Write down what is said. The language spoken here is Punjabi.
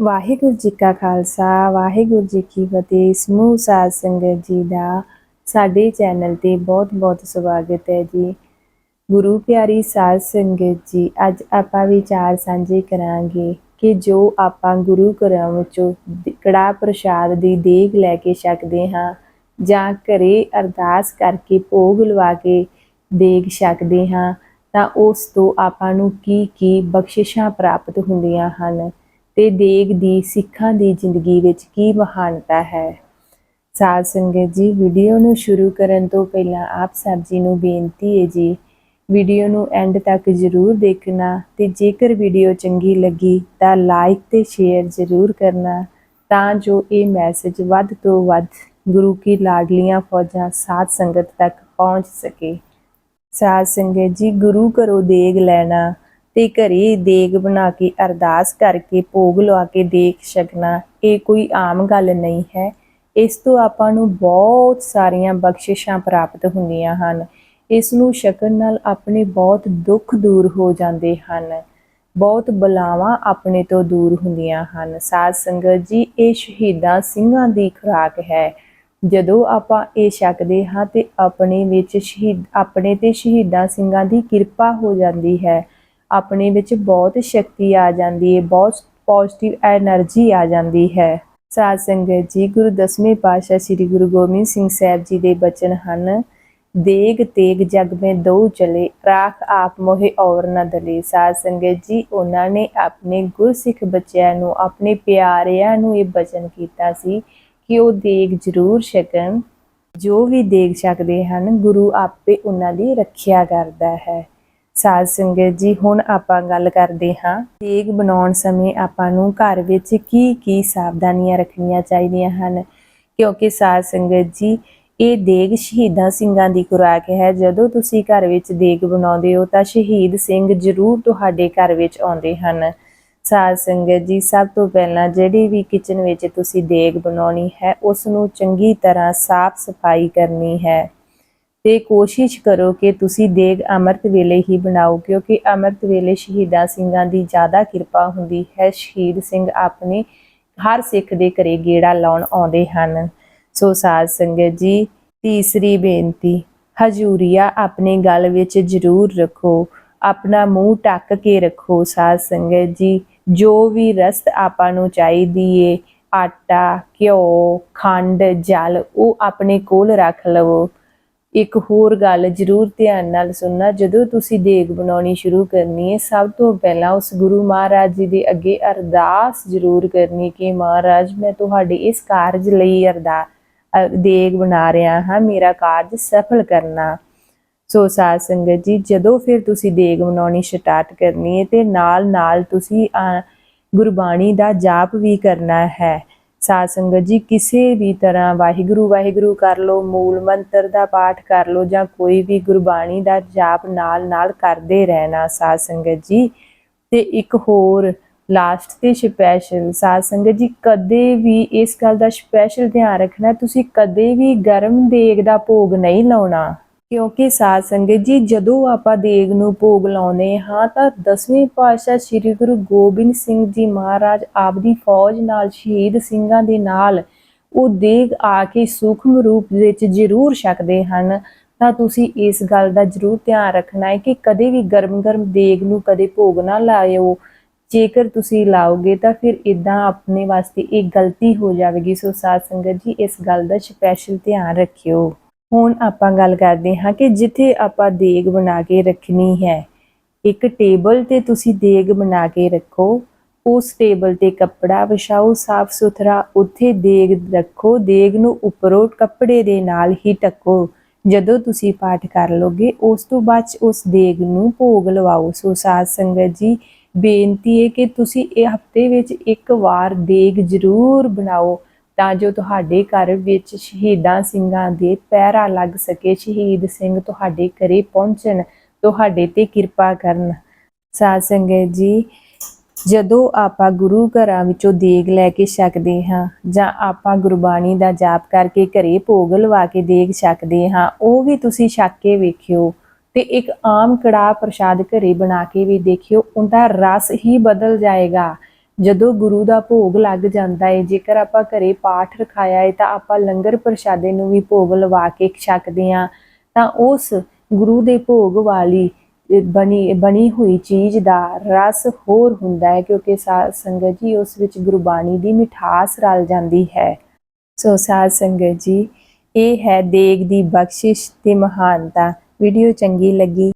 ਵਾਹਿਗੁਰੂ ਜੀ ਕਾ ਖਾਲਸਾ, ਵਾਹਿਗੁਰੂ ਜੀ ਕੀ ਫਤਿਹ। ਸਮੂਹ ਸਾਧ ਸੰਗਤ ਜੀ ਦਾ ਸਾਡੇ ਚੈਨਲ ਤੇ ਬਹੁਤ-ਬਹੁਤ ਸਵਾਗਤ ਹੈ ਜੀ। ਗੁਰੂ ਪਿਆਰੀ ਸਾਧ ਸੰਗਤ ਜੀ, ਅੱਜ ਆਪਾਂ ਵਿਚਾਰ ਸਾਂਝੇ ਕਰਾਂਗੇ ਕਿ ਜੋ ਆਪਾਂ ਗੁਰੂ ਘਰਾਂ ਵਿੱਚੋਂ ਦ- ਕੜਾਹ ਪ੍ਰਸ਼ਾਦ ਦੀ ਦੇਗ ਲੈ ਕੇ ਛਕਦੇ ਹਾਂ ਜਾਂ ਘਰੇ ਅਰਦਾਸ ਕਰਕੇ ਭੋਗ ਲਵਾ ਕੇ ਦੇਗ ਛਕਦੇ ਹਾਂ, ਤਾਂ ਉਸ ਤੋਂ ਆਪਾਂ ਨੂੰ ਕੀ ਕੀ ਬਖਸ਼ਿਸ਼ਾਂ ਪ੍ਰਾਪਤ ਹੁੰਦੀਆਂ ਹਨ। ਤੇ ਦੇਗ ਦੀ ਸਿੱਖਾਂ ਦੀ ਜ਼ਿੰਦਗੀ ਵਿੱਚ ਕੀ ਮਹਾਨਤਾ ਹੈ? ਸਾਧ ਸੰਗਤ ਜੀ, ਵੀਡੀਓ ਨੂੰ ਸ਼ੁਰੂ ਕਰਨ ਤੋਂ ਪਹਿਲਾਂ ਆਪ ਸਭ ਜੀ ਨੂੰ ਬੇਨਤੀ ਹੈ ਜੀ, ਵੀਡੀਓ ਨੂੰ ਐਂਡ ਤੱਕ ਜ਼ਰੂਰ ਦੇਖਣਾ ਤੇ ਜੇਕਰ ਵੀਡੀਓ ਚੰਗੀ ਲੱਗੀ ਤਾਂ ਲਾਈਕ ਤੇ ਸ਼ੇਅਰ ਜ਼ਰੂਰ ਕਰਨਾ ਤਾਂ ਜੋ ਇਹ ਮੈਸੇਜ ਵੱਧ ਤੋਂ ਵੱਧ ਗੁਰੂ ਕੀ ਲਾਡਲੀਆਂ ਫੌਜਾਂ ਸਾਧ ਸੰਗਤ ਤੱਕ ਪਹੁੰਚ ਸਕੇ। ਸਾਧ ਸੰਗਤ ਜੀ, ਗੁਰੂ ਘਰੋਂ ਦੇਗ ਲੈਣਾ ਤੇ ਘਰੇ ਦੇਗ ਬਣਾ ਕੇ, ਅਰਦਾਸ ਕਰਕੇ, ਭੋਗ ਲਵਾ ਕੇ ਦੇਖ ਛਕਣਾ, ਇਹ ਕੋਈ ਆਮ ਗੱਲ ਨਹੀਂ ਹੈ। ਇਸ ਤੋਂ ਆਪਾਂ ਨੂੰ ਬਹੁਤ ਸਾਰੀਆਂ ਬਖਸ਼ਿਸ਼ਾਂ ਪ੍ਰਾਪਤ ਹੁੰਦੀਆਂ ਹਨ। ਇਸ ਨੂੰ ਛਕਣ ਨਾਲ ਆਪਣੇ ਬਹੁਤ ਦੁੱਖ ਦੂਰ ਹੋ ਜਾਂਦੇ ਹਨ। ਬਹੁਤ ਬਲਾਵਾਂ ਆਪਣੇ ਤੋਂ ਦੂਰ ਹੁੰਦੀਆਂ ਹਨ। ਸਾਧ ਸੰਗਤ ਜੀ, ਇਹ ਸ਼ਹੀਦਾਂ ਸਿੰਘਾਂ ਦੀ ਖੁਰਾਕ ਹੈ। ਜਦੋਂ ਆਪਾਂ ਇਹ ਛਕਦੇ ਹਾਂ ਤੇ ਆਪਣੇ ਵਿੱਚ ਸ਼ਹੀਦ, ਆਪਣੇ ਤੇ ਸ਼ਹੀਦਾਂ ਸਿੰਘਾਂ ਦੀ ਕਿਰਪਾ ਹੋ ਜਾਂਦੀ ਹੈ। ਆਪਣੇ ਵਿੱਚ ਬਹੁਤ ਸ਼ਕਤੀ ਆ ਜਾਂਦੀ ਹੈ, ਬਹੁਤ ਪੋਜ਼ਿਟਿਵ એનર્ਜੀ ਆ ਜਾਂਦੀ ਹੈ। ਸਾਧ ਸੰਗਤ ਜੀ, ਗੁਰੂ ਦਸਵੇਂ ਪਾਤਸ਼ਾਹ ਸ੍ਰੀ ਗੁਰੂ ਗੋਬਿੰਦ ਸਿੰਘ ਸਾਹਿਬ ਜੀ ਦੇ ਬਚਨ ਹਨ, ਦੇਗ ਤੇਗ ਜਗ ਮੈਂ ਦੋ ਚਲੇ, ਰਾਖ ਆਪ ਮੋਹਿ ਔਰ ਨਾ ਦਲੇ। ਸਾਧ ਸੰਗਤ ਜੀ, ਉਹਨਾਂ ਨੇ ਆਪਣੇ ਗੁਰਸਿੱਖ ਬੱਚਿਆਂ ਨੂੰ, ਆਪਣੇ ਪਿਆਰਿਆਂ ਨੂੰ ਇਹ ਬਚਨ ਕੀਤਾ ਸੀ ਕਿ ਉਹ ਦੇਗ ਜ਼ਰੂਰ ਛਕਣ। ਜੋ ਵੀ ਦੇਖ ਸਕਦੇ ਹਨ, ਗੁਰੂ ਆਪੇ ਉਹਨਾਂ ਦੀ ਰੱਖਿਆ ਕਰਦਾ ਹੈ। ਸਾਧ ਸੰਗਤ ਜੀ, ਹੁਣ ਆਪਾਂ ਗੱਲ ਕਰਦੇ ਹਾਂ ਦੇਗ ਬਣਾਉਣ ਸਮੇਂ ਆਪਾਂ ਨੂੰ ਘਰ ਵਿੱਚ ਕੀ ਕੀ ਸਾਵਧਾਨੀਆਂ ਰੱਖਣੀਆਂ ਚਾਹੀਦੀਆਂ ਹਨ? ਕਿਉਂਕਿ ਸਾਧ ਸੰਗਤ ਜੀ, ਇਹ ਦੇਗ ਸ਼ਹੀਦਾਂ ਸਿੰਘਾਂ ਦੀ ਖੁਰਾਕ ਹੈ। ਜਦੋਂ ਤੁਸੀਂ ਘਰ ਵਿੱਚ ਦੇਗ ਬਣਾਉਂਦੇ ਹੋ ਤਾਂ ਸ਼ਹੀਦ ਸਿੰਘ ਜ਼ਰੂਰ ਤੁਹਾਡੇ ਘਰ ਵਿੱਚ ਆਉਂਦੇ ਹਨ। ਸਾਧ ਸੰਗਤ ਜੀ, ਸਭ ਤੋਂ ਪਹਿਲਾਂ ਜਿਹੜੀ ਵੀ ਕਿਚਨ ਵਿੱਚ ਤੁਸੀਂ ਦੇਗ ਬਣਾਉਣੀ ਹੈ ਉਸ ਨੂੰ ਚੰਗੀ ਤਰ੍ਹਾਂ ਸਾਫ਼ ਸਫ਼ਾਈ ਕਰਨੀ ਹੈ। ਤੇ ਕੋਸ਼ਿਸ਼ ਕਰੋ ਕਿ ਤੁਸੀਂ ਦੇਗ ਅੰਮ੍ਰਿਤ ਵੇਲੇ ਹੀ ਬਣਾਓ, ਕਿਉਂਕਿ ਅੰਮ੍ਰਿਤ ਵੇਲੇ ਸ਼ਹੀਦਾਂ ਸਿੰਘਾਂ ਦੀ ਜ਼ਿਆਦਾ ਕਿਰਪਾ ਹੁੰਦੀ ਹੈ। ਸ਼ਹੀਦ ਸਿੰਘ ਆਪਣੇ ਹਰ ਸਿੱਖ ਦੇ ਘਰੇ ਗੇੜਾ ਲਾਉਣ ਆਉਂਦੇ ਹਨ। ਸੋ ਸਾਧ ਸੰਗਤ ਜੀ, ਤੀਸਰੀ ਬੇਨਤੀ, ਹਜੂਰੀਆ ਆਪਣੇ ਗਲ ਵਿੱਚ ਜ਼ਰੂਰ ਰੱਖੋ, ਆਪਣਾ ਮੂੰਹ ਢੱਕ ਕੇ ਰੱਖੋ ਸਾਧ ਸੰਗਤ ਜੀ। ਜੋ ਵੀ ਰਸਤ ਆਪਾਂ ਨੂੰ ਚਾਹੀਦੀ ਏ, ਆਟਾ, ਘਿਓ, ਖੰਡ, ਜਲ, ਉਹ ਆਪਣੇ ਕੋਲ ਰੱਖ ਲਵੋ। ਇੱਕ ਹੋਰ ਗੱਲ ਜ਼ਰੂਰ ਧਿਆਨ ਨਾਲ ਸੁਣਨਾ, ਜਦੋਂ ਤੁਸੀਂ ਦੇਗ ਬਣਾਉਣੀ ਸ਼ੁਰੂ ਕਰਨੀ ਹੈ, ਸਭ ਤੋਂ ਪਹਿਲਾਂ ਉਸ ਗੁਰੂ ਮਹਾਰਾਜ ਜੀ ਦੇ ਅੱਗੇ ਅਰਦਾਸ ਜ਼ਰੂਰ ਕਰਨੀ ਕਿ ਮਹਾਰਾਜ, ਮੈਂ ਤੁਹਾਡੇ ਇਸ ਕਾਰਜ ਲਈ ਅਰਦਾ ਦੇਗ ਬਣਾ ਰਿਹਾ ਹਾਂ, ਮੇਰਾ ਕਾਰਜ ਸਫਲ ਕਰਨਾ। ਸੋ ਸਾਧ ਸੰਗਤ ਜੀ, ਜਦੋਂ ਫਿਰ ਤੁਸੀਂ ਦੇਗ ਬਣਾਉਣੀ ਸਟਾਰਟ ਕਰਨੀ ਹੈ, ਤੇ ਨਾਲ ਨਾਲ ਤੁਸੀਂ ਗੁਰਬਾਣੀ ਦਾ ਜਾਪ ਵੀ ਕਰਨਾ ਹੈ। ਸਾਧ ਸੰਗਤ ਜੀ, ਕਿਸੇ ਵੀ ਤਰ੍ਹਾਂ ਵਾਹਿਗੁਰੂ ਵਾਹਿਗੁਰੂ ਕਰ ਲਓ, ਮੂਲ ਮੰਤਰ ਦਾ ਪਾਠ ਕਰ ਲਓ ਜਾਂ ਕੋਈ ਵੀ ਗੁਰਬਾਣੀ ਦਾ ਜਾਪ ਨਾਲ ਨਾਲ ਕਰਦੇ ਰਹਿਣਾ ਸਾਧ ਸੰਗਤ ਜੀ। ਤੇ ਇੱਕ ਹੋਰ ਲਾਸਟ ਤੇ ਸਪੈਸ਼ਲ ਸਾਧ ਸੰਗਤ ਜੀ, ਕਦੇ ਵੀ ਇਸ ਗੱਲ ਦਾ ਸਪੈਸ਼ਲ ਧਿਆਨ ਰੱਖਣਾ, ਤੁਸੀਂ ਕਦੇ ਵੀ ਗਰਮ ਦੇਗ ਦਾ ਭੋਗ ਨਹੀਂ ਲਾਉਣਾ। ਕਿਉਂਕਿ ਸਾਧ ਸੰਗਤ ਜੀ, ਜਦੋਂ ਆਪਾਂ ਦੇਗ ਨੂੰ ਭੋਗ ਲਾਉਂਦੇ ਹਾਂ, ਤਾਂ ਦਸਵੇਂ ਪਾਤਸ਼ਾਹ ਸ੍ਰੀ ਗੁਰੂ ਗੋਬਿੰਦ ਸਿੰਘ ਜੀ ਮਹਾਰਾਜ ਆਪਦੀ ਫੌਜ ਨਾਲ ਸ਼ਹੀਦ ਸਿੰਘਾਂ ਦੇ ਨਾਲ ਉਹ ਦੇਗ ਆ ਕੇ ਸੂਖਮ ਰੂਪ ਵਿੱਚ ਜ਼ਰੂਰ ਛਕਦੇ ਹਨ। ਤਾਂ ਤੁਸੀਂ ਇਸ ਗੱਲ ਦਾ ਜ਼ਰੂਰ ਧਿਆਨ ਰੱਖਣਾ ਹੈ ਕਿ ਕਦੇ ਵੀ ਗਰਮ-ਗਰਮ ਦੇਗ ਨੂੰ ਕਦੇ ਭੋਗ ਨਾ ਲਾਇਓ। ਜੇਕਰ ਤੁਸੀਂ ਲਾਓਗੇ, ਤਾਂ ਫਿਰ ਇਦਾਂ ਆਪਣੇ ਵਾਸਤੇ ਇਹ ਗਲਤੀ ਹੋ ਜਾਵੇਗੀ। ਸੋ ਸਾਧ ਸੰਗਤ ਜੀ, ਇਸ ਗੱਲ ਦਾ ਸਪੈਸ਼ਲ ਧਿਆਨ ਰੱਖਿਓ। ਹੁਣ ਆਪਾਂ ਗੱਲ ਕਰਦੇ ਹਾਂ ਕਿ ਜਿੱਥੇ ਆਪਾਂ ਦੇਗ ਬਣਾ ਕੇ ਰੱਖਣੀ ਹੈ, ਇੱਕ ਟੇਬਲ ਤੇ ਤੁਸੀਂ ਦੇਗ ਬਣਾ ਕੇ ਰੱਖੋ, ਉਸ ਟੇਬਲ ਤੇ ਕੱਪੜਾ ਵਿਛਾਓ, ਸਾਫ਼ ਸੁਥਰਾ, ਉੱਥੇ ਦੇਗ ਰੱਖੋ, ਦੇਗ ਨੂੰ ਉੱਪਰੋਂ ਕੱਪੜੇ ਦੇ ਨਾਲ ਹੀ ਢੱਕੋ। ਜਦੋਂ ਤੁਸੀਂ ਪਾਠ ਕਰ ਲੋਗੇ, ਉਸ ਤੋਂ ਬਾਅਦ 'ਚ ਉਸ ਦੇਗ ਨੂੰ ਭੋਗ ਲਵਾਓ। ਸੋ ਸਾਧ ਸੰਗਤ ਜੀ, ਬੇਨਤੀ ਹੈ ਕਿ ਤੁਸੀਂ ਇਹ ਹਫ਼ਤੇ ਵਿੱਚ ਇੱਕ ਵਾਰ ਦੇਗ ਜ਼ਰੂਰ ਬਣਾਓ। ਤਾਂ ਜੋ ਤੁਹਾਡੇ ਘਰ ਵਿੱਚ ਸ਼ਹੀਦਾਂ ਸਿੰਘਾਂ ਦੇ ਪੈਰਾ ਲੱਗ ਸਕੇ, ਸ਼ਹੀਦ ਸਿੰਘ ਤੁਹਾਡੇ ਘਰੇ ਪਹੁੰਚਣ, ਤੁਹਾਡੇ ਤੇ ਕਿਰਪਾ ਕਰਨ। ਸਾਧ ਸੰਗਤ ਜੀ, ਜਦੋਂ ਆਪਾਂ ਗੁਰੂ ਘਰਾਂ ਵਿੱਚੋਂ ਦੇਗ ਲੈ ਕੇ ਛਕਦੇ ਹਾਂ ਜਾਂ ਆਪਾਂ ਗੁਰਬਾਣੀ ਦਾ ਜਾਪ ਕਰਕੇ ਘਰੇ ਭੋਗ ਲਵਾ ਕੇ ਦੇਗ ਛਕਦੇ ਹਾਂ, ਉਹ ਵੀ ਤੁਸੀਂ ਛਕ ਕੇ ਵੇਖਿਓ ਤੇ ਇੱਕ ਆਮ ਕੜਾਹ ਪ੍ਰਸ਼ਾਦ ਘਰੇ ਬਣਾ ਕੇ ਵੀ ਦੇਖਿਓ, ਉਹਦਾ ਰਸ ਹੀ ਬਦਲ ਜਾਏਗਾ। ਜਦੋਂ ਗੁਰੂ ਦਾ ਭੋਗ ਲੱਗ ਜਾਂਦਾ ਹੈ ਜੇਕਰ ਆਪਾਂ ਘਰੇ ਪਾਠ ਰਖਾਇਆ ਹੈ ਤਾਂ ਆਪਾਂ ਲੰਗਰ ਪ੍ਰਸ਼ਾਦੇ ਨੂੰ ਵੀ ਭੋਗ ਲਵਾ ਕੇ ਛਕਦੇ ਹਾਂ ਤਾਂ ਉਸ ਗੁਰੂ ਦੇ ਭੋਗ ਵਾਲੀ ਬਣੀ ਬਣੀ ਹੋਈ ਚੀਜ਼ ਦਾ ਰਸ ਹੋਰ ਹੁੰਦਾ ਹੈ ਕਿਉਂਕਿ ਸਾਧ ਸੰਗਤ ਜੀ ਉਸ ਵਿੱਚ ਗੁਰਬਾਣੀ ਦੀ ਮਿਠਾਸ ਰਲ ਜਾਂਦੀ ਹੈ। ਸੋ ਸਾਧ ਸੰਗਤ ਜੀ, ਇਹ ਹੈ ਦੇਗ ਦੀ ਬਖਸ਼ਿਸ਼ ਤੇ ਮਹਾਨਤਾ। ਵੀਡੀਓ ਚੰਗੀ ਲੱਗੀ